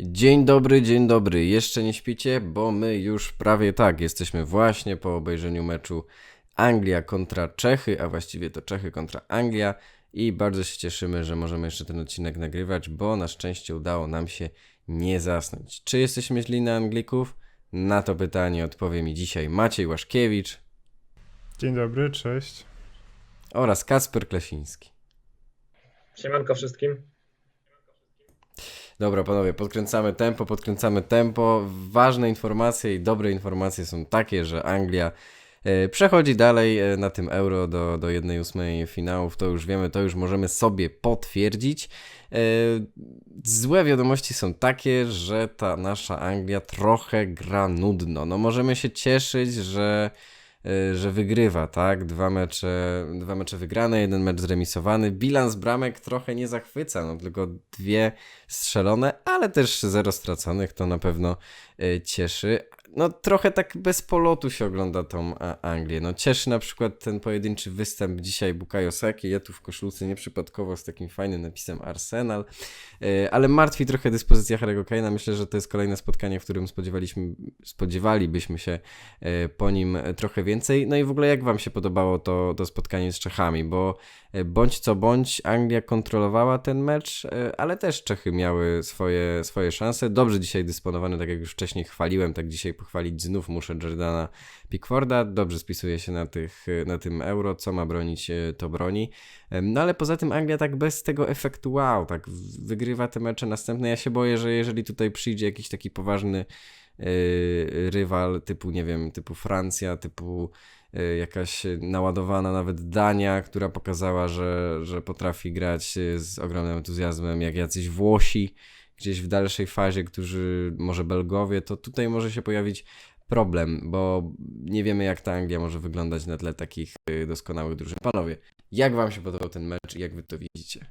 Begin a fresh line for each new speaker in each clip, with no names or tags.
Dzień dobry, dzień dobry. Jeszcze nie śpicie, bo my już prawie tak. Jesteśmy właśnie po obejrzeniu meczu Anglia kontra Czechy, a właściwie to Czechy kontra Anglia. I bardzo się cieszymy, że możemy jeszcze ten odcinek nagrywać, bo na szczęście udało nam się nie zasnąć. Czy jesteśmy źli na Anglików? Na to pytanie odpowie mi dzisiaj Maciej Łaszkiewicz
Dzień dobry, cześć.
oraz Kasper Klesiński.
Siemanko wszystkim.
Dobra, panowie, podkręcamy tempo, podkręcamy tempo. Ważne informacje i dobre informacje są takie, że Anglia e, przechodzi dalej e, na tym euro do, do 1-8 finałów. To już wiemy, to już możemy sobie potwierdzić. E, Złe wiadomości są takie, że ta nasza Anglia trochę gra nudno. No możemy się cieszyć, że że wygrywa, tak? Dwa mecze, dwa mecze wygrane, jeden mecz zremisowany. Bilans bramek trochę nie zachwyca, no tylko dwie strzelone, ale też zero straconych, to na pewno e, cieszy. No trochę tak bez polotu się ogląda tą a, Anglię. No cieszy na przykład ten pojedynczy występ dzisiaj Bukayo Saki, ja tu w koszulce nieprzypadkowo z takim fajnym napisem Arsenal, E, ale martwi trochę dyspozycja Harry'ego Kane'a. Myślę, że to jest kolejne spotkanie, w którym spodziewaliśmy, spodziewalibyśmy się e, po nim e, trochę więcej. No i w ogóle jak wam się podobało to, to spotkanie z Czechami, bo e, bądź co bądź Anglia kontrolowała ten mecz, e, ale też Czechy miały swoje, swoje szanse. Dobrze dzisiaj dysponowany, tak jak już wcześniej chwaliłem, tak dzisiaj pochwalić znów muszę Jordana Pickforda. Dobrze spisuje się na, tych, e, na tym euro, co ma bronić, e, to broni. No ale poza tym Anglia tak bez tego efektu wow, tak wygrywa te mecze następne. Ja się boję, że jeżeli tutaj przyjdzie jakiś taki poważny yy, rywal typu, nie wiem, typu Francja, typu yy, jakaś naładowana nawet Dania, która pokazała, że, że potrafi grać z ogromnym entuzjazmem, jak jacyś Włosi gdzieś w dalszej fazie, którzy może Belgowie, to tutaj może się pojawić problem, bo nie wiemy jak ta Anglia może wyglądać na tle takich yy, doskonałych drużyn. Panowie, jak wam się podobał ten mecz i jak wy to widzicie?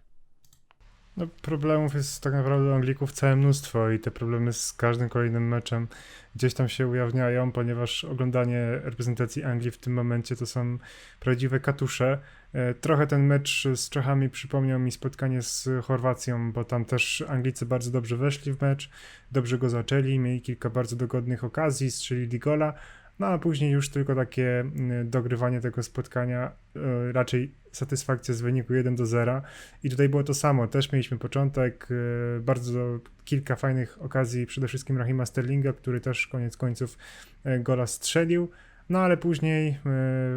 No, problemów jest tak naprawdę Anglików całe mnóstwo i te problemy z każdym kolejnym meczem gdzieś tam się ujawniają, ponieważ oglądanie reprezentacji Anglii w tym momencie to są prawdziwe katusze. E, Trochę ten mecz z Czechami przypomniał mi spotkanie z Chorwacją, bo tam też Anglicy bardzo dobrze weszli w mecz, dobrze go zaczęli, mieli kilka bardzo dogodnych okazji, strzelili gola, no a później już tylko takie mm, dogrywanie tego spotkania, e, raczej satysfakcja z wyniku 1 do 0. I tutaj było to samo, też mieliśmy początek, e, bardzo kilka fajnych okazji, przede wszystkim Rahima Sterlinga, który też koniec końców e, gola strzelił. No ale później e,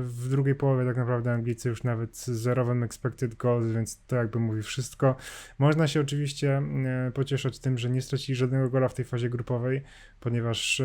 w drugiej połowie tak naprawdę Anglicy już nawet z zerowym expected goals, więc to jakby mówi wszystko. Można się oczywiście e, pocieszać tym, że nie stracili żadnego gola w tej fazie grupowej, ponieważ e,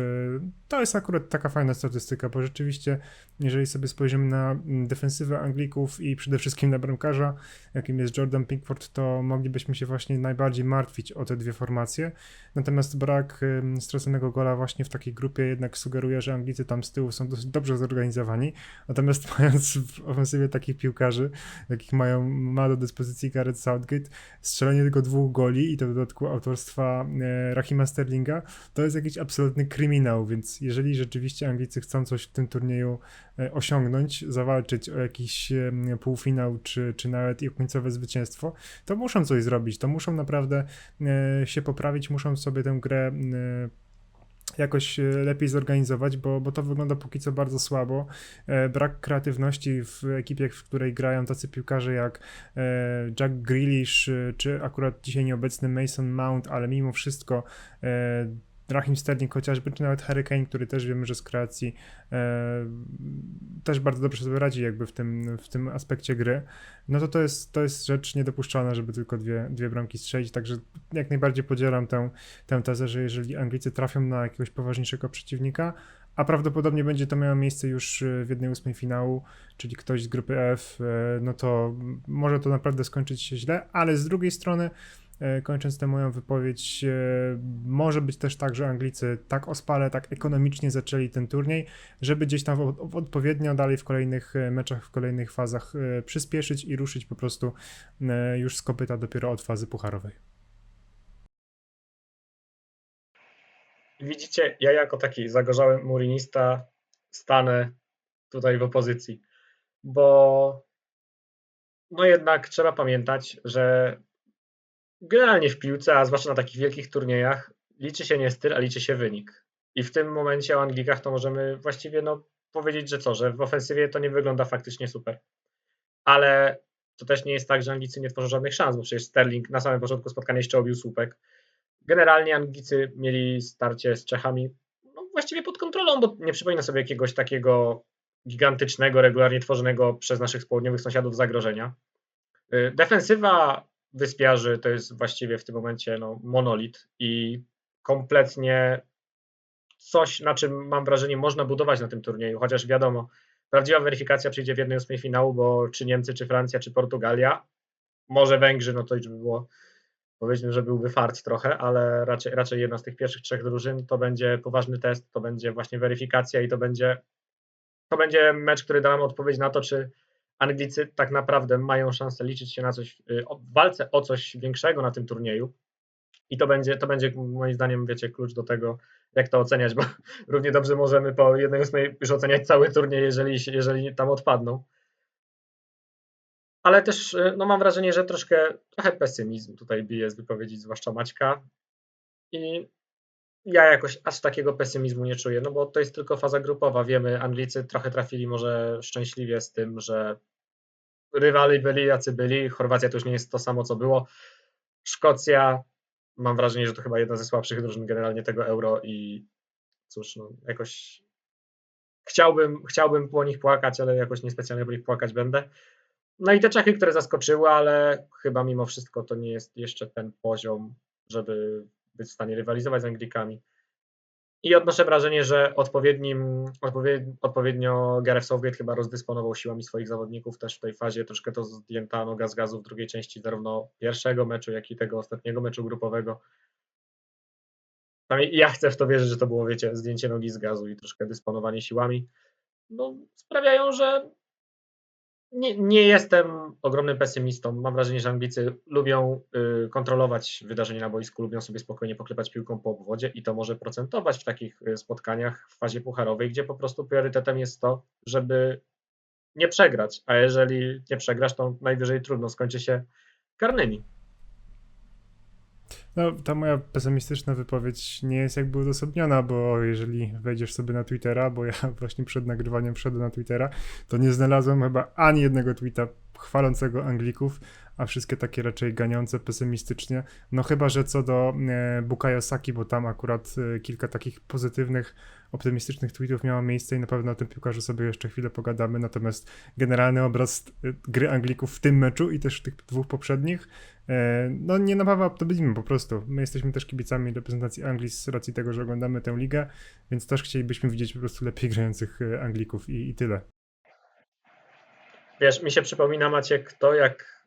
to jest akurat taka fajna statystyka, bo rzeczywiście jeżeli sobie spojrzymy na mm, defensywę Anglików i przede wszystkim na bramkarza, jakim jest Jordan Pickford, to moglibyśmy się właśnie najbardziej martwić o te dwie formacje. Natomiast brak straconego gola właśnie w takiej grupie jednak sugeruje, że Anglicy tam z tyłu są dosyć dobrze zorganizowani. Natomiast mając w ofensywie takich piłkarzy, jakich mają, ma do dyspozycji Gareth Southgate, strzelenie tylko dwóch goli i to w dodatku autorstwa e, Rahima Sterlinga, to jest jakiś absolutny kryminał, więc jeżeli rzeczywiście Anglicy chcą coś w tym turnieju e, osiągnąć, zawalczyć o jakiś em, półfinał, czy, czy nawet i końcowe zwycięstwo, to muszą coś zrobić, to muszą naprawdę e, się poprawić, muszą sobie tę grę e, jakoś e, lepiej zorganizować, bo, bo to wygląda póki co bardzo słabo. E, brak kreatywności w ekipie, w której grają tacy piłkarze jak e, Jack Grealish, czy akurat dzisiaj nieobecny Mason Mount, ale mimo wszystko Rahim Sterling chociażby, czy nawet Harry Kane, który też wiemy, że z kreacji e, też bardzo dobrze sobie radzi jakby w tym, w tym aspekcie gry, no to to jest, to jest rzecz niedopuszczalna, żeby tylko dwie, dwie bramki strzelić, także jak najbardziej podzielam tę, tę tezę, że jeżeli Anglicy trafią na jakiegoś poważniejszego przeciwnika, a prawdopodobnie będzie to miało miejsce już e, w jednej ósmej finału, czyli ktoś z grupy F, e, no to może to naprawdę skończyć się źle, ale z drugiej strony e, kończąc tę moją wypowiedź, może być też tak, że Anglicy tak ospale, tak ekonomicznie zaczęli ten turniej, żeby gdzieś tam odpowiednio dalej w kolejnych meczach, w kolejnych fazach przyspieszyć i ruszyć po prostu już z kopyta dopiero od fazy pucharowej.
Widzicie, ja jako taki zagorzały murinista stanę tutaj w opozycji, bo no jednak trzeba pamiętać, że generalnie w piłce, a zwłaszcza na takich wielkich turniejach, liczy się nie styl, a liczy się wynik. I w tym momencie o Anglikach to możemy właściwie no, powiedzieć, że co, że w ofensywie to nie wygląda faktycznie super. Ale to też nie jest tak, że Anglicy nie tworzą żadnych szans, bo przecież Sterling na samym początku spotkania jeszcze obił słupek. Generalnie Anglicy mieli starcie z Czechami no, właściwie pod kontrolą, bo nie przypomina sobie jakiegoś takiego gigantycznego, regularnie tworzonego przez naszych południowych sąsiadów zagrożenia. Y, Defensywa wyspiarzy to jest właściwie w tym momencie no, monolit i kompletnie coś, na czym mam wrażenie można budować na tym turnieju, chociaż wiadomo, prawdziwa weryfikacja przyjdzie w jednej ósmej finału, bo czy Niemcy, czy Francja, czy Portugalia, może Węgrzy, no to już by było, powiedzmy, że byłby fart trochę, ale raczej, raczej jedna z tych pierwszych trzech drużyn to będzie poważny test, to będzie właśnie weryfikacja i to będzie, to będzie mecz, który da nam odpowiedź na to, czy Anglicy tak naprawdę mają szansę liczyć się na coś, y, w walce o coś większego na tym turnieju. I to będzie, to będzie moim zdaniem, wiecie, klucz do tego, jak to oceniać, bo równie dobrze możemy po jednej ósmej już oceniać cały turniej, jeżeli, jeżeli tam odpadną. Ale też y, no mam wrażenie, że troszkę trochę pesymizm tutaj bije z wypowiedzi, zwłaszcza Maćka. I ja jakoś aż takiego pesymizmu nie czuję, no bo to jest tylko faza grupowa. Wiemy, Anglicy trochę trafili może szczęśliwie z tym, że rywali byli jacy byli. Chorwacja to już nie jest to samo, co było. Szkocja, mam wrażenie, że to chyba jedna ze słabszych drużyn generalnie tego euro i cóż, no jakoś chciałbym, chciałbym po nich płakać, ale jakoś niespecjalnie po nich płakać będę. No i te Czechy, które zaskoczyły, ale chyba mimo wszystko to nie jest jeszcze ten poziom, żeby być w stanie rywalizować z Anglikami. I odnoszę wrażenie, że odpowiednim, odpowied, odpowiednio Gareth Southgate chyba rozdysponował siłami swoich zawodników też w tej fazie. Troszkę to zdjęta noga z gazu w drugiej części zarówno pierwszego meczu, jak i tego ostatniego meczu grupowego. Ja chcę w to wierzyć, że to było, wiecie, zdjęcie nogi z gazu i troszkę dysponowanie siłami. No, sprawiają, że nie, nie jestem ogromnym pesymistą. Mam wrażenie, że Anglicy lubią y, kontrolować wydarzenia na boisku, lubią sobie spokojnie poklepać piłką po obwodzie i to może procentować w takich y, spotkaniach w fazie pucharowej, gdzie po prostu priorytetem jest to, żeby nie przegrać. A jeżeli nie przegrasz, to najwyżej trudno skończy się karnymi.
No, ta moja pesymistyczna wypowiedź nie jest jakby uzasadniona, bo jeżeli wejdziesz sobie na Twittera, bo ja właśnie przed nagrywaniem wszedłem na Twittera, to nie znalazłem chyba ani jednego tweeta chwalącego Anglików, a wszystkie takie raczej ganiące pesymistycznie. No chyba, że co do e, Bukayo bo tam akurat e, kilka takich pozytywnych, optymistycznych tweetów miało miejsce i na pewno o tym piłkarzu sobie jeszcze chwilę pogadamy. Natomiast generalny obraz e, gry Anglików w tym meczu i też w tych dwóch poprzednich E, No nie napawa optymizmem po prostu. My jesteśmy też kibicami reprezentacji Anglii z racji tego, że oglądamy tę ligę, więc też chcielibyśmy widzieć po prostu lepiej grających e, Anglików i, i tyle.
Wiesz, mi się przypomina Maciek to, jak,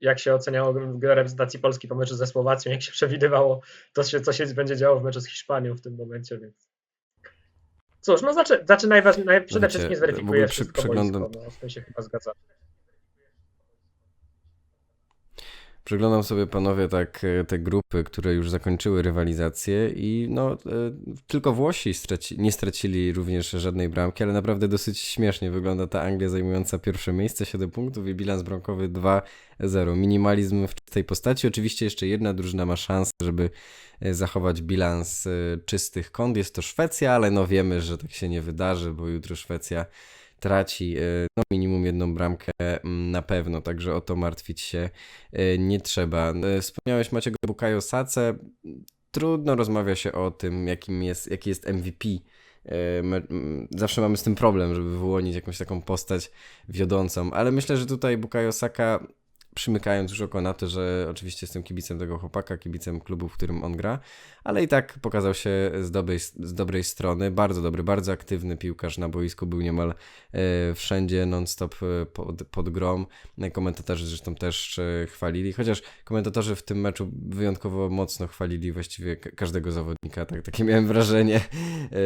jak się oceniało grę reprezentacji Polski po meczu ze Słowacją, jak się przewidywało to, się, co się będzie działo w meczu z Hiszpanią w tym momencie, więc cóż, no znaczy, znaczy najważniej, naj, przede wszystkim zweryfikuje
przy-
wszystko
przeglądam-
boisko, no, z tym się chyba zgadzam.
Przeglądam sobie panowie tak e, te grupy, które już zakończyły rywalizację i no e, tylko Włosi straci, nie stracili również żadnej bramki, ale naprawdę dosyć śmiesznie wygląda ta Anglia zajmująca pierwsze miejsce, 7 punktów i bilans bramkowy 2-0. Minimalizm w tej postaci. Oczywiście jeszcze jedna drużyna ma szansę, żeby e, zachować bilans czystych kąt. Jest to Szwecja, ale no wiemy, że tak się nie wydarzy, bo jutro Szwecja traci e, no minimum jedną bramkę mm, na pewno, także o to martwić się e, nie trzeba. E, Wspomniałeś Maciek o Bukayo Sace. Trudno rozmawia się o tym, jakim jest, jaki jest MVP. E, me- m, Zawsze mamy z tym problem, żeby wyłonić jakąś taką postać wiodącą, ale myślę, że tutaj Bukayo Saka przymykając już oko na to, że oczywiście jestem kibicem tego chłopaka, kibicem klubu, w którym on gra, ale i tak pokazał się z dobrej, z dobrej strony. Bardzo dobry, bardzo aktywny piłkarz na boisku, był niemal e, wszędzie, non-stop e, pod, pod grom. Komentatorzy zresztą też e, chwalili, chociaż komentatorzy w tym meczu wyjątkowo mocno chwalili właściwie ka- każdego zawodnika, tak, takie miałem wrażenie. E,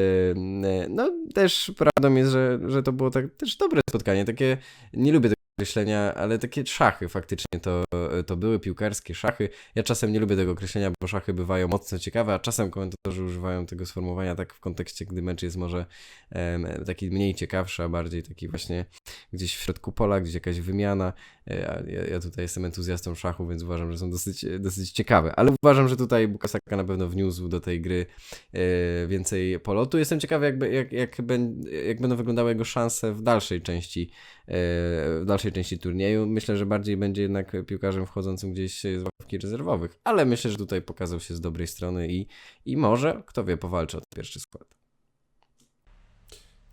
e, No też prawdą jest, że, że to było tak też dobre spotkanie, takie, nie lubię tego określenia, ale takie szachy faktycznie to, to były piłkarskie szachy. Ja czasem nie lubię tego określenia, bo szachy bywają mocno ciekawe, a czasem komentatorzy używają tego sformułowania tak w kontekście, gdy mecz jest może em, taki mniej ciekawszy, a bardziej taki właśnie gdzieś w środku pola, gdzieś jakaś wymiana. Ja, ja, tutaj jestem entuzjastą szachu, więc uważam, że są dosyć, dosyć ciekawe. Ale uważam, że tutaj Bukasaka na pewno wniósł do tej gry e, więcej polotu. Jestem ciekawy, jak, jak, jak, jak będą wyglądały jego szanse w dalszej części e, w dalszej części turnieju. Myślę, że bardziej będzie jednak piłkarzem wchodzącym gdzieś z ławki rezerwowych, ale myślę, że tutaj pokazał się z dobrej strony i, i może, kto wie, powalczy o pierwszy skład.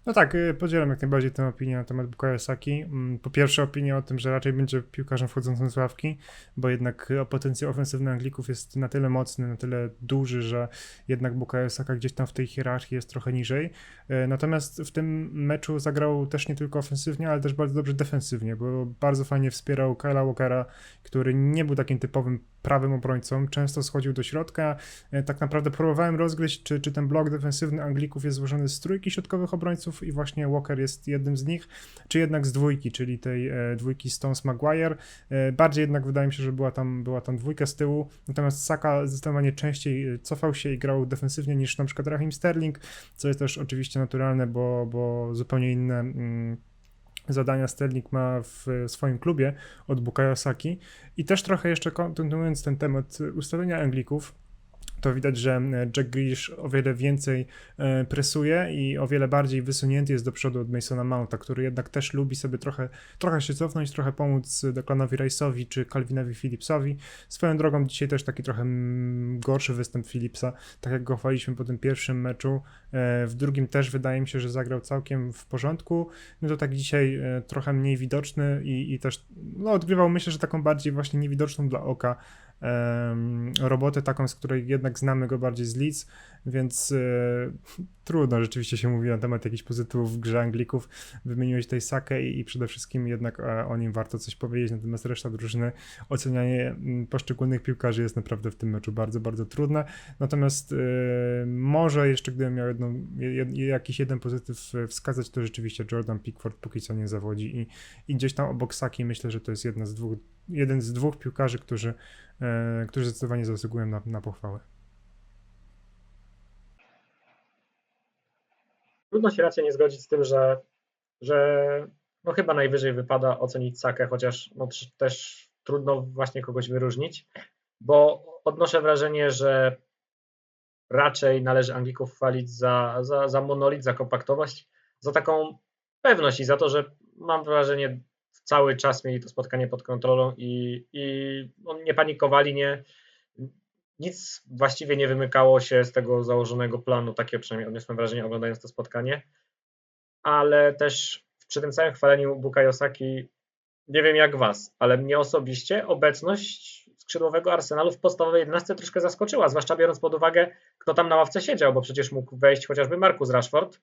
No tak, y, podzielam jak najbardziej tę opinię na temat Bukayo Saki. Mm, po pierwsze opinię o tym, że raczej będzie piłkarzem wchodzącym z ławki, bo jednak y, potencjał ofensywny Anglików jest na tyle mocny, na tyle duży, że jednak Bukayo Saka gdzieś tam w tej hierarchii jest trochę niżej. Y, natomiast w tym meczu zagrał też nie tylko ofensywnie, ale też bardzo dobrze defensywnie, bo bardzo fajnie wspierał Kyla Walkera, który nie był takim typowym prawym obrońcą, często schodził do środka. Tak naprawdę próbowałem rozgryźć, czy, czy ten blok defensywny Anglików jest złożony z trójki środkowych obrońców, i właśnie Walker jest jednym z nich, czy jednak z dwójki, czyli tej e, dwójki Stones Maguire. E, bardziej jednak wydaje mi się, że była tam, była tam dwójka z tyłu, natomiast Saka zdecydowanie częściej e, cofał się i grał defensywnie niż na przykład Raheem Sterling, co jest też oczywiście naturalne, bo, bo zupełnie inne. Mm, zadania Sterling ma w swoim klubie od Bukayo Saki. I też trochę jeszcze kontynuując ten temat ustawienia Anglików, to widać, że e, Jack Grealish o wiele więcej e, presuje i o wiele bardziej wysunięty jest do przodu od Masona Mounta, który jednak też lubi sobie trochę, trochę się cofnąć, trochę pomóc Declanowi Rice'owi czy Calvinowi Phillipsowi. Swoją drogą dzisiaj też taki trochę mm, gorszy występ Phillipsa, tak jak go chwaliśmy po tym pierwszym meczu. E, w drugim też wydaje mi się, że zagrał całkiem w porządku. No to tak dzisiaj trochę mniej widoczny i, i też no, odgrywał myślę, że taką bardziej właśnie niewidoczną dla oka robotę taką, z której jednak znamy go bardziej z Leeds, więc e, trudno rzeczywiście się mówi na temat jakichś pozytywów w grze Anglików. Wymieniłeś tej Sakę i, przede wszystkim jednak e, o nim warto coś powiedzieć, natomiast reszta drużyny, ocenianie poszczególnych piłkarzy jest naprawdę w tym meczu bardzo, bardzo trudne. Natomiast e, może jeszcze gdybym miał jedną, jed, jakiś jeden pozytyw wskazać, to rzeczywiście Jordan Pickford póki co nie zawodzi i, i gdzieś tam obok Saki myślę, że to jest jedna z dwóch, jeden z dwóch piłkarzy, którzy, którzy zdecydowanie zasługują na, na pochwałę.
trudno się raczej nie zgodzić z tym, że, że no chyba najwyżej wypada ocenić Sakę, chociaż no też trudno właśnie kogoś wyróżnić, bo odnoszę wrażenie, że raczej należy Anglików chwalić za, za, za monolit, za kompaktowość, za taką pewność i za to, że mam wrażenie, cały czas mieli to spotkanie pod kontrolą i, i no, nie panikowali, nie, nic właściwie nie wymykało się z tego założonego planu, takie przynajmniej odniosłem wrażenie oglądając to spotkanie, ale też przy tym całym chwaleniu Bukayosaki, nie wiem jak was, ale mnie osobiście obecność skrzydłowego Arsenalu w podstawowej 11 troszkę zaskoczyła, zwłaszcza biorąc pod uwagę, kto tam na ławce siedział, bo przecież mógł wejść chociażby Markus Rashford.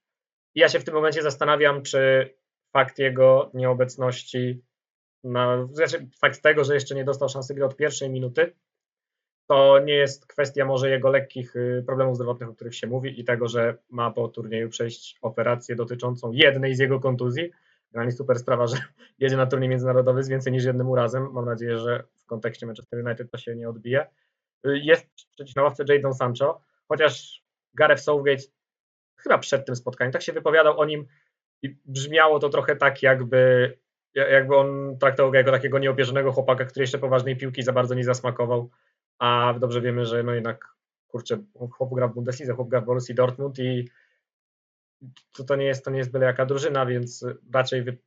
I ja się w tym momencie zastanawiam, czy fakt jego nieobecności, na, znaczy fakt tego, że jeszcze nie dostał szansy gry od pierwszej minuty, to nie jest kwestia może jego lekkich y, problemów zdrowotnych, o których się mówi i tego, że ma po turnieju przejść operację dotyczącą jednej z jego kontuzji. Generalnie super sprawa, że jedzie na turniej międzynarodowy z więcej niż jednym urazem. Mam nadzieję, że w kontekście Manchester United to się nie odbije. Y, jest przecież na ławce Jadon Sancho, chociaż Gareth Southgate chyba przed tym spotkaniem tak się wypowiadał o nim i brzmiało to trochę tak, jakby, jakby on traktował go jako takiego nieopierzonego chłopaka, który jeszcze poważnej piłki za bardzo nie zasmakował a dobrze wiemy, że no jednak, kurczę, chłop gra w Bundeslidze, chłop gra w Borussii Dortmund i to, to, nie jest, to nie jest byle jaka drużyna, więc raczej wy,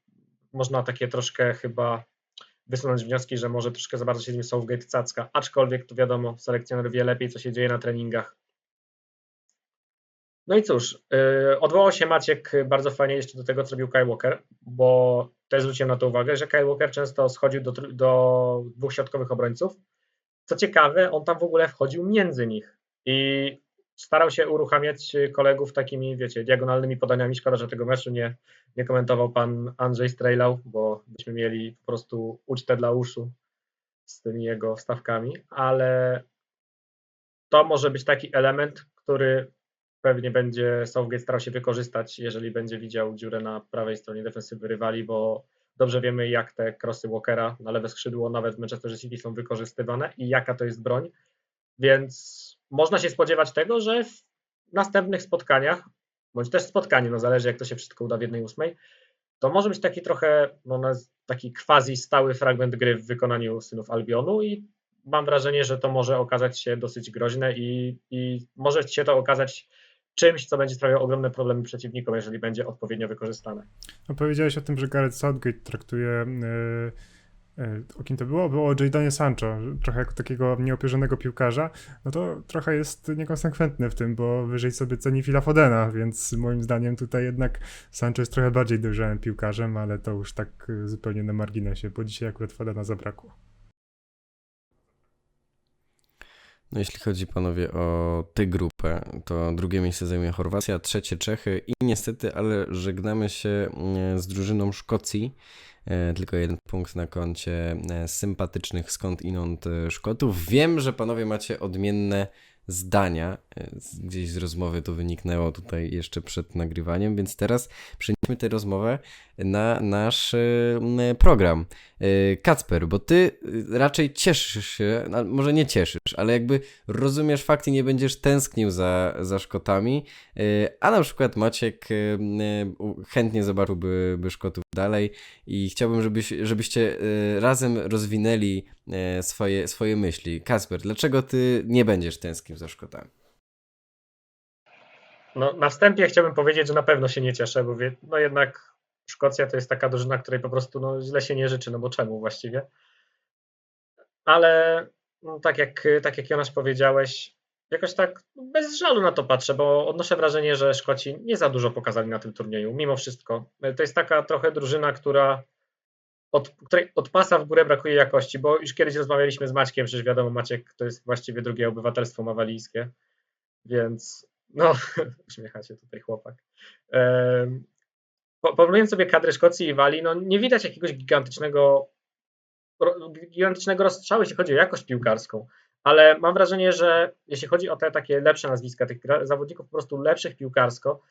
można takie troszkę chyba wysunąć wnioski, że może troszkę za bardzo się z nim Southgate cacka, aczkolwiek to wiadomo, selekcjoner wie lepiej, co się dzieje na treningach. No i cóż, yy, odwołał się Maciek bardzo fajnie jeszcze do tego, co robił Kyle Walker, bo też zwróciłem na to uwagę, że Kyle Walker często schodził do, do dwóch środkowych obrońców, co ciekawe, on tam w ogóle wchodził między nich i starał się uruchamiać kolegów takimi, wiecie, diagonalnymi podaniami. Szkoda, że tego meczu nie, nie komentował pan Andrzej Strejlał, bo byśmy mieli po prostu ucztę dla uszu z tymi jego wstawkami, ale to może być taki element, który pewnie będzie Southgate starał się wykorzystać, jeżeli będzie widział dziurę na prawej stronie defensywy rywali, bo Dobrze wiemy, jak te krosy Walkera na lewe skrzydło, nawet w Manchester City są wykorzystywane i jaka to jest broń. Więc można się spodziewać tego, że w następnych spotkaniach, bądź też spotkaniu, no zależy jak to się wszystko uda w jednej ósmej, to może być taki trochę, no taki quasi stały fragment gry w wykonaniu synów Albionu i mam wrażenie, że to może okazać się dosyć groźne i, i może się to okazać czymś, co będzie sprawiało ogromne problemy przeciwnikom, jeżeli będzie odpowiednio wykorzystane.
No, powiedziałeś o tym, że Gareth Southgate traktuje. Yy, yy, o kim to było? Było o Jadanie Sancho, trochę jako takiego nieopierzonego piłkarza. No to trochę jest niekonsekwentny w tym, bo wyżej sobie ceni Phila Fodena, więc moim zdaniem tutaj jednak Sancho jest trochę bardziej dojrzałym piłkarzem, ale to już tak yy, zupełnie na marginesie, bo dzisiaj akurat Fodena zabrakło.
No jeśli chodzi panowie o tę grupę, to drugie miejsce zajmuje Chorwacja, trzecie Czechy i niestety, ale żegnamy się mm, z drużyną Szkocji. E, Tylko jeden punkt na koncie e, sympatycznych skąd inąd e, Szkotów. Wiem, że panowie macie odmienne zdania. Gdzieś z rozmowy to wyniknęło tutaj jeszcze przed nagrywaniem, więc teraz przenieśmy tę rozmowę na nasz e, m, program. E, Kacper, bo ty e, raczej cieszysz się, może nie cieszysz, ale jakby rozumiesz fakt i nie będziesz tęsknił za, za Szkotami, e, a na przykład Maciek chętnie zobaczyłby by Szkotów dalej i chciałbym, żebyś, żebyście razem rozwinęli swoje, swoje myśli. Kacper, dlaczego ty nie będziesz tęsknił za Szkotami?
No, na wstępie chciałbym powiedzieć, że na pewno się nie cieszę, bo wie, no jednak Szkocja to jest taka drużyna, której po prostu no, źle się nie życzy, no bo czemu właściwie? Ale no, tak, jak, tak jak Jonasz powiedziałeś, jakoś tak bez żalu na to patrzę, bo odnoszę wrażenie, że Szkoci nie za dużo pokazali na tym turnieju, mimo wszystko. To jest taka trochę drużyna, która od, której od pasa w górę brakuje jakości, bo już kiedyś rozmawialiśmy z Maćkiem, przecież wiadomo, Maciek to jest właściwie drugie obywatelstwo mawalijskie, więc no, uśmiecha się tutaj chłopak. Porównując sobie kadrę Szkocji i Walii, no nie widać jakiegoś gigantycznego, gigantycznego rozstrzału, jeśli chodzi o jakość piłkarską, ale mam wrażenie, że jeśli chodzi o te takie lepsze nazwiska, tych zawodników po prostu lepszych piłkarsko,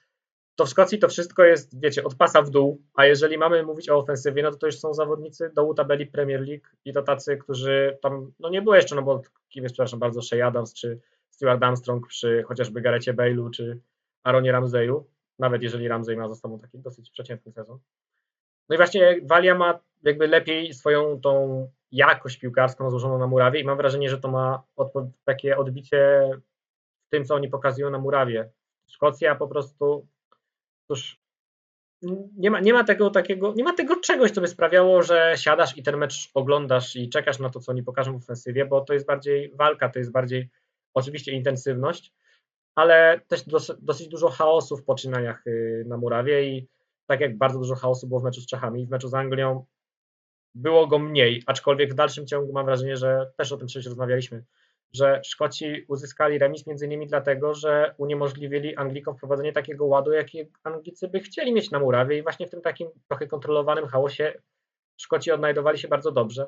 to w Szkocji to wszystko jest, wiecie, od pasa w dół, a jeżeli mamy mówić o ofensywie, no to to już są zawodnicy dołu tabeli Premier League i to tacy, którzy tam, no nie było jeszcze, no bo kim jest, przepraszam bardzo, Shea Adams czy Stuart Armstrong przy chociażby Garecie Bale'u czy Aaronie Ramseyu, nawet jeżeli Ramsey ma za sobą taki dosyć przeciętny sezon. No i właśnie Walia ma jakby lepiej swoją tą jakość piłkarską złożoną na murawie i mam wrażenie, że to ma takie odbicie w tym, co oni pokazują na murawie. Szkocja po prostu, cóż, nie ma, nie ma tego takiego, nie ma tego czegoś, co by sprawiało, że siadasz i ten mecz oglądasz i czekasz na to, co oni pokażą w ofensywie, bo to jest bardziej walka, to jest bardziej oczywiście intensywność, ale też dos, dosyć dużo chaosu w poczynaniach y, na murawie i tak jak bardzo dużo chaosu było w meczu z Czechami, w meczu z Anglią było go mniej, aczkolwiek w dalszym ciągu mam wrażenie, że też o tym przecież rozmawialiśmy, że Szkoci uzyskali remis między innymi dlatego, że uniemożliwili Anglikom wprowadzenie takiego ładu, jaki Anglicy by chcieli mieć na murawie i właśnie w tym takim trochę kontrolowanym chaosie Szkoci odnajdowali się bardzo dobrze.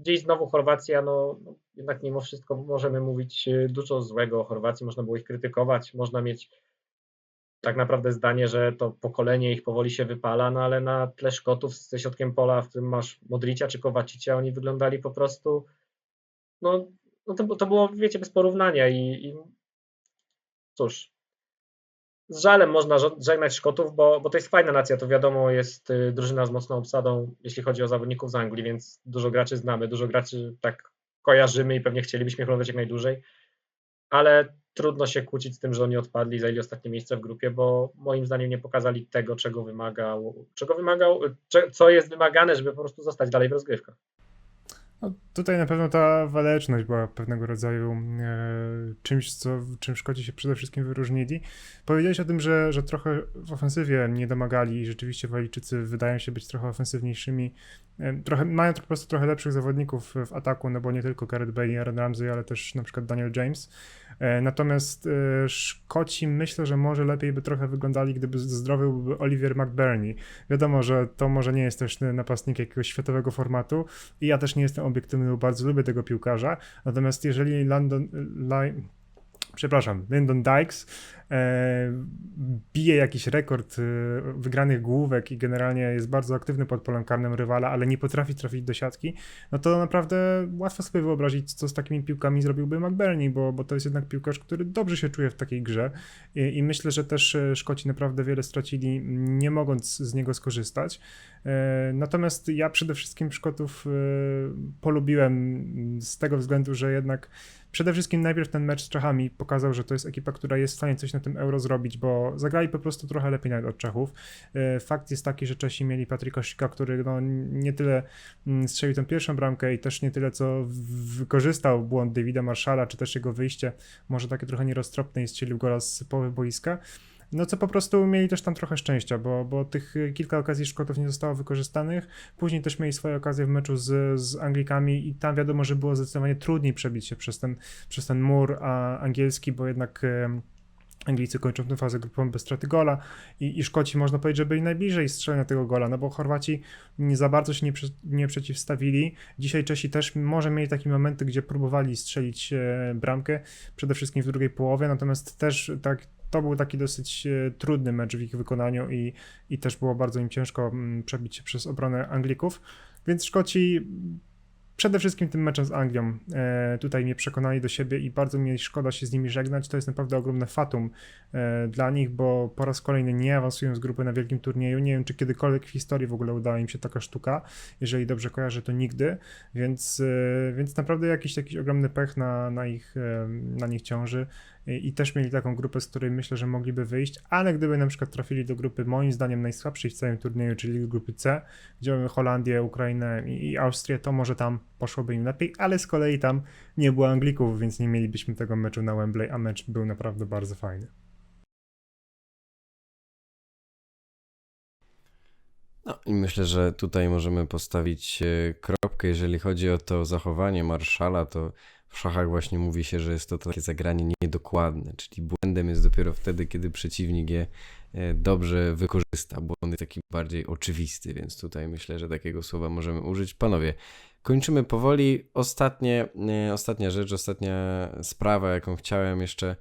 Gdzieś znowu Chorwacja, no no, jednak mimo wszystko możemy mówić y, dużo złego o Chorwacji, można było ich krytykować, można mieć tak naprawdę zdanie, że to pokolenie ich powoli się wypala, no ale na tle Szkotów ze środkiem pola, w którym masz Modricia czy Kowacicia, oni wyglądali po prostu, no, no to, to było, wiecie, bez porównania i, i cóż, z żalem można żegnać Szkotów, bo, bo to jest fajna nacja, to wiadomo, jest y, drużyna z mocną obsadą, jeśli chodzi o zawodników z Anglii, więc dużo graczy znamy, dużo graczy tak kojarzymy i pewnie chcielibyśmy oglądać jak najdłużej, ale trudno się kłócić z tym, że oni odpadli, zajęli ostatnie miejsce w grupie, bo moim zdaniem nie pokazali tego, czego wymagał, czego wymagał, cze- co jest wymagane, żeby po prostu zostać dalej w rozgrywkach.
No, tutaj na pewno ta waleczność była pewnego rodzaju e, czymś, co, czym Szkoci się przede wszystkim wyróżnili. Powiedziałeś o tym, że, że trochę w ofensywie nie domagali i rzeczywiście Walijczycy wydają się być trochę ofensywniejszymi. E, trochę, mają po prostu trochę lepszych zawodników w ataku, no bo nie tylko Gareth Bale i Aaron Ramsey, ale też na przykład Daniel James. E, natomiast e, Szkoci myślę, że może lepiej by trochę wyglądali, gdyby zdrowy byłby Olivier McBurney. Wiadomo, że to może nie jest też napastnik jakiegoś światowego formatu, i ja też nie jestem obiektywny, bo bardzo lubię tego piłkarza. Natomiast jeżeli Landon, Li, przepraszam, Lyndon Dykes bije jakiś rekord e, wygranych główek i generalnie jest bardzo aktywny pod polem karnym rywala, ale nie potrafi trafić do siatki, no to naprawdę łatwo sobie wyobrazić, co z takimi piłkami zrobiłby McBurney, bo, bo to jest jednak piłkarz, który dobrze się czuje w takiej grze i, i myślę, że też e, Szkoci naprawdę wiele stracili, nie mogąc z niego skorzystać. E, Natomiast ja przede wszystkim Szkotów e, polubiłem z tego względu, że jednak przede wszystkim najpierw ten mecz z Czechami pokazał, że to jest ekipa, która jest w stanie coś na tym euro zrobić, bo zagrali po prostu trochę lepiej nawet od Czechów. E, Fakt jest taki, że Czesi mieli Patryka Szyka, który no, nie tyle mm, strzelił tę pierwszą bramkę i też nie tyle co wykorzystał błąd Davida Marszala, czy też jego wyjście, może takie trochę nieroztropne i strzelił gola z połowy boiska. No co po prostu mieli też tam trochę szczęścia, bo, bo tych kilka okazji Szkotów nie zostało wykorzystanych. Później też mieli swoje okazje w meczu z, z Anglikami i tam wiadomo, że było zdecydowanie trudniej przebić się przez ten, przez ten mur a, angielski, bo jednak Anglicy kończą tę fazę grupową bez straty gola i, i Szkoci można powiedzieć, że byli najbliżej strzelenia tego gola, no bo Chorwaci nie za bardzo się nie, nie przeciwstawili. Dzisiaj Czesi też może mieli takie momenty, gdzie próbowali strzelić e, bramkę, przede wszystkim w drugiej połowie, natomiast też tak to był taki dosyć e, trudny mecz w ich wykonaniu i, i też było bardzo im ciężko mm, przebić się przez obronę Anglików, więc Szkoci przede wszystkim tym meczem z Anglią e, tutaj mnie przekonali do siebie i bardzo mi szkoda się z nimi żegnać. To jest naprawdę ogromne fatum e, dla nich, bo po raz kolejny nie awansują z grupy na wielkim turnieju. Nie wiem, czy kiedykolwiek w historii w ogóle udała im się taka sztuka. Jeżeli dobrze kojarzę, to nigdy, więc, e, więc naprawdę jakiś, jakiś ogromny pech na, na, ich, e, na nich ciąży. I, też mieli taką grupę, z której myślę, że mogliby wyjść, ale gdyby na przykład trafili do grupy moim zdaniem najsłabszej w całym turnieju, czyli grupy C, gdzie mamy Holandię, Ukrainę i, i Austrię, to może tam poszłoby im lepiej, ale z kolei tam nie było Anglików, więc nie mielibyśmy tego meczu na Wembley, a mecz był naprawdę bardzo fajny.
No i myślę, że tutaj możemy postawić e, kropkę, jeżeli chodzi o to zachowanie Marszala, to w szachach właśnie mówi się, że jest to takie zagranie niedokładne, czyli błędem jest dopiero wtedy, kiedy przeciwnik je e, dobrze wykorzysta. Błąd jest taki bardziej oczywisty, więc tutaj myślę, że takiego słowa możemy użyć. Panowie, kończymy powoli. Ostatnie, e, ostatnia rzecz, ostatnia sprawa, jaką chciałem jeszcze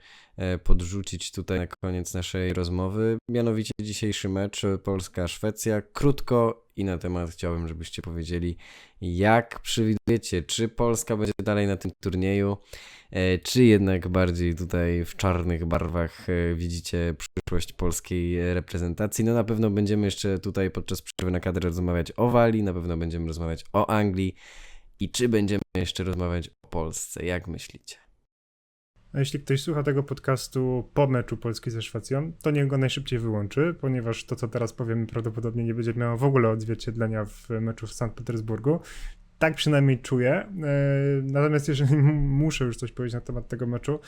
podrzucić tutaj na koniec naszej rozmowy, mianowicie dzisiejszy mecz e, Polska-Szwecja. Krótko i na temat chciałbym, żebyście powiedzieli, jak przewidujecie, czy Polska będzie dalej na tym turnieju, e, czy jednak bardziej tutaj w czarnych barwach e, widzicie przyszłość polskiej reprezentacji. No na pewno będziemy jeszcze tutaj podczas przerwy na kadrę rozmawiać o Walii, na pewno będziemy rozmawiać o Anglii i czy będziemy jeszcze rozmawiać o Polsce, jak myślicie?
A jeśli ktoś słucha tego podcastu po meczu Polski ze Szwecją, to niech go najszybciej wyłączy, ponieważ to, co teraz powiemy, prawdopodobnie nie będzie miało w ogóle odzwierciedlenia w meczu w Sankt Petersburgu. Tak przynajmniej czuję. E, Natomiast jeżeli muszę już coś powiedzieć na temat tego meczu,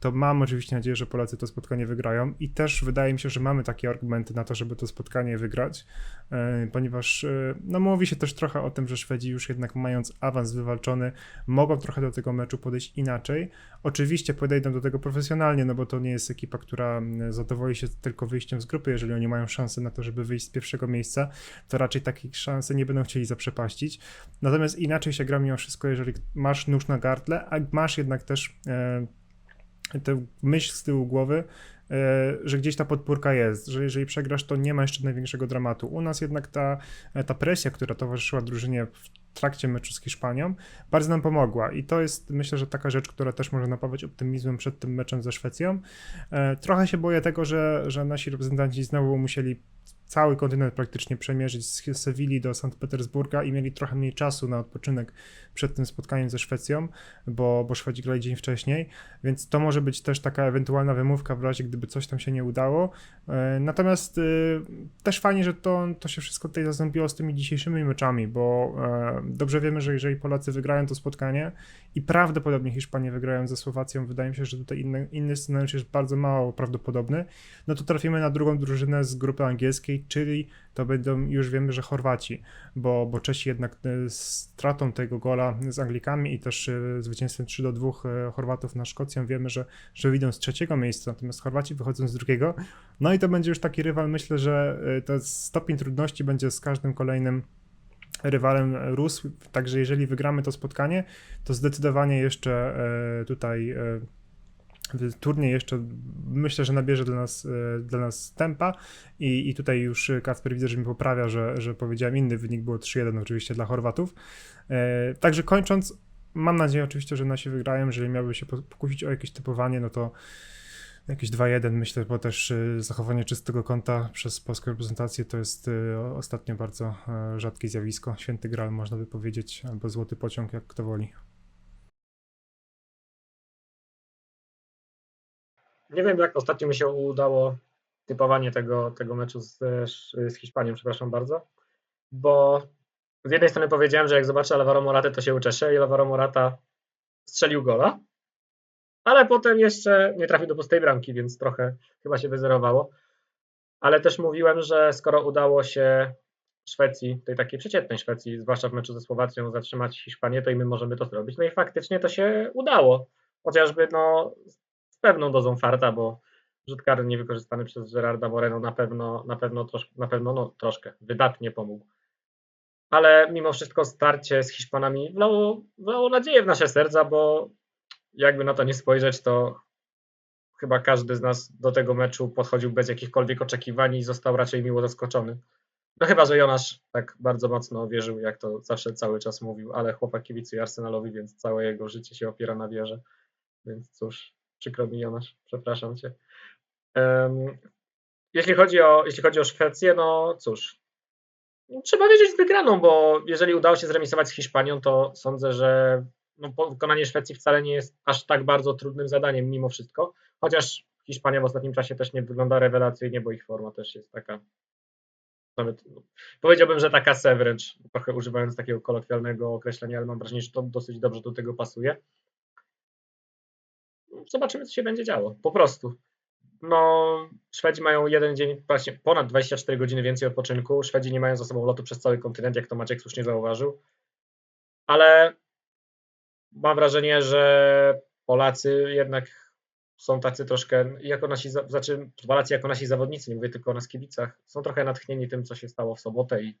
to mam oczywiście nadzieję, że Polacy to spotkanie wygrają i też wydaje mi się, że mamy takie argumenty na to, żeby to spotkanie wygrać, e, ponieważ e, no, mówi się też trochę o tym, że Szwedzi już jednak mając awans wywalczony, mogą trochę do tego meczu podejść inaczej. Oczywiście podejdą do tego profesjonalnie, no bo to nie jest ekipa, która zadowoli się tylko wyjściem z grupy. Jeżeli oni mają szansę na to, żeby wyjść z pierwszego miejsca, to raczej takich szansy nie będą chcieli zaprzepaścić. Natomiast inaczej się gra mimo wszystko, jeżeli masz nóż na gardle, a masz jednak też e, tę myśl z tyłu głowy, e, że gdzieś ta podpórka jest, że jeżeli przegrasz, to nie ma jeszcze największego dramatu. U nas jednak ta, ta presja, która towarzyszyła drużynie w trakcie meczu z Hiszpanią, bardzo nam pomogła i to jest myślę, że taka rzecz, która też może napawać optymizmem przed tym meczem ze Szwecją. E, Trochę się boję tego, że, że nasi reprezentanci znowu musieli cały kontynent praktycznie przemierzyć z Sewilli do Sankt Petersburga i mieli trochę mniej czasu na odpoczynek przed tym spotkaniem ze Szwecją, bo, bo Szwedzi grali dzień wcześniej, więc to może być też taka ewentualna wymówka w razie, gdyby coś tam się nie udało. E, Natomiast e, też fajnie, że to, to się wszystko tutaj zazębiło z tymi dzisiejszymi meczami, bo e, dobrze wiemy, że jeżeli Polacy wygrają to spotkanie i prawdopodobnie Hiszpanie wygrają ze Słowacją, wydaje mi się, że tutaj inny, inny scenariusz jest bardzo mało prawdopodobny, no to trafimy na drugą drużynę z grupy angielskiej, czyli to będą już wiemy, że Chorwaci, bo, bo Czesi jednak e, stratą tego gola z Anglikami i też e, zwycięstwem 3 do 2 e, Chorwatów na Szkocję. Wiemy, że, że wyjdą z trzeciego miejsca, natomiast Chorwaci wychodzą z drugiego. No i to będzie już taki rywal, myślę, że ten stopień trudności będzie z każdym kolejnym rywalem rósł, także jeżeli wygramy to spotkanie, to zdecydowanie jeszcze tutaj turniej jeszcze myślę, że nabierze dla nas, e, dla nas tempa i, i tutaj już Kacper widzę, że mi poprawia, że, że powiedziałem inny wynik, było 3-1 oczywiście dla Chorwatów. E, Także kończąc, mam nadzieję oczywiście, że nasi wygrają, jeżeli miałby się po- pokusić o jakieś typowanie, no to jakieś 2-1 myślę, bo też e, zachowanie czystego konta przez polską reprezentację to jest ostatnio bardzo rzadkie zjawisko, święty gral można by powiedzieć, albo złoty pociąg, jak kto woli.
Nie wiem, jak ostatnio mi się udało typowanie tego, tego meczu z, z Hiszpanią, przepraszam bardzo, bo z jednej strony powiedziałem, że jak zobaczę Alvaro Moratę, to się uczeszę i Alvaro Morata strzelił gola, ale potem jeszcze nie trafił do pustej bramki, więc trochę chyba się wyzerowało. Ale też mówiłem, że skoro udało się Szwecji, tej takiej przeciętnej Szwecji, zwłaszcza w meczu ze Słowacją, zatrzymać Hiszpanię, to i my możemy to zrobić. No i faktycznie to się udało. Chociażby no, pewną dozą farta, bo rzut karny niewykorzystany przez Gerarda Moreno na pewno, na pewno, na pewno no, troszkę, wydatnie pomógł. Ale mimo wszystko starcie z Hiszpanami wlało, wlało nadzieję w nasze serca, bo jakby na to nie spojrzeć, to chyba każdy z nas do tego meczu podchodził bez jakichkolwiek oczekiwań i został raczej miło zaskoczony. No chyba, że Jonasz tak bardzo mocno wierzył, jak to zawsze cały czas mówił, ale chłopak kibicuje Arsenalowi, więc całe jego życie się opiera na wierze. Więc cóż, przykro mi Jonasz, przepraszam cię. Um, jeśli, chodzi o, jeśli chodzi o Szwecję, no cóż, trzeba wiedzieć wygraną, bo jeżeli udało się zremisować z Hiszpanią, to sądzę, że no, pokonanie Szwecji wcale nie jest aż tak bardzo trudnym zadaniem mimo wszystko, chociaż Hiszpania w ostatnim czasie też nie wygląda rewelacyjnie, bo ich forma też jest taka nawet no, powiedziałbym, że taka se wręcz, trochę używając takiego kolokwialnego określenia, ale mam wrażenie, że to dosyć dobrze do tego pasuje. Zobaczymy, co się będzie działo. Po prostu. No, Szwedzi mają jeden dzień, właśnie ponad 24 godziny więcej odpoczynku. Szwedzi nie mają za sobą lotu przez cały kontynent, jak to Maciek słusznie zauważył. Ale mam wrażenie, że Polacy jednak są tacy troszkę, jako nasi, znaczy Polacy jako nasi zawodnicy, nie mówię tylko o nas kibicach, są trochę natchnieni tym, co się stało w sobotę i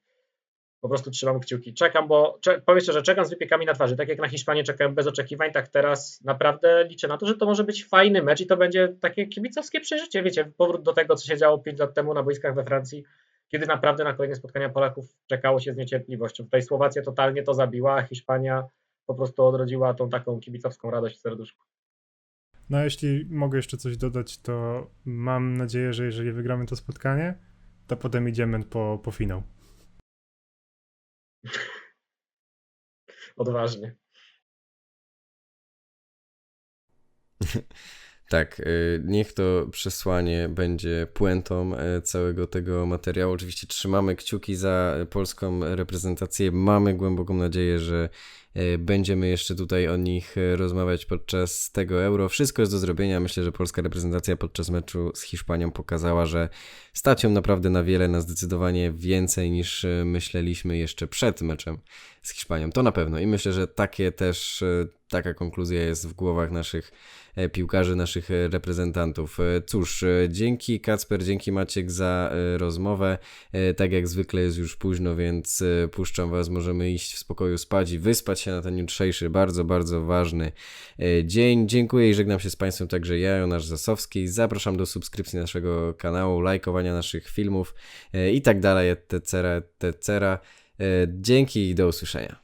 po prostu trzymam kciuki. Czekam, bo cze, powiem szczerze, czekam z wypiekami na twarzy. Tak jak na Hiszpanię czekałem bez oczekiwań, tak teraz naprawdę liczę na to, że to może być fajny mecz i to będzie takie kibicowskie przeżycie. Wiecie, powrót do tego, co się działo 5 lat temu na boiskach we Francji, kiedy naprawdę na kolejne spotkania Polaków czekało się z niecierpliwością. Tutaj Słowacja totalnie to zabiła, a Hiszpania po prostu odrodziła tą taką kibicowską radość w serduszku.
No, jeśli mogę jeszcze coś dodać, to mam nadzieję, że jeżeli wygramy to spotkanie, to potem idziemy po, po finał.
Odważnie.
Tak, y, niech to przesłanie będzie puentą e, całego tego materiału. Oczywiście trzymamy kciuki za polską reprezentację. Mamy głęboką nadzieję, że e, będziemy jeszcze tutaj o nich e, rozmawiać podczas tego euro. Wszystko jest do zrobienia. Myślę, że polska reprezentacja podczas meczu z Hiszpanią pokazała, że stać ją naprawdę na wiele, na zdecydowanie więcej niż myśleliśmy jeszcze przed meczem z Hiszpanią. To na pewno i myślę, że takie też, taka konkluzja jest w głowach naszych piłkarzy, naszych reprezentantów. Cóż, dzięki Kacper, dzięki Maciek za rozmowę. Tak jak zwykle jest już późno, więc puszczam Was, możemy iść w spokoju spać i wyspać się na ten jutrzejszy, bardzo, bardzo ważny dzień. Dziękuję i żegnam się z Państwem także ja, Jonasz Zasowski. Zapraszam do subskrypcji naszego kanału, lajkowania naszych filmów i tak dalej, etc., etc. Dzięki i do usłyszenia.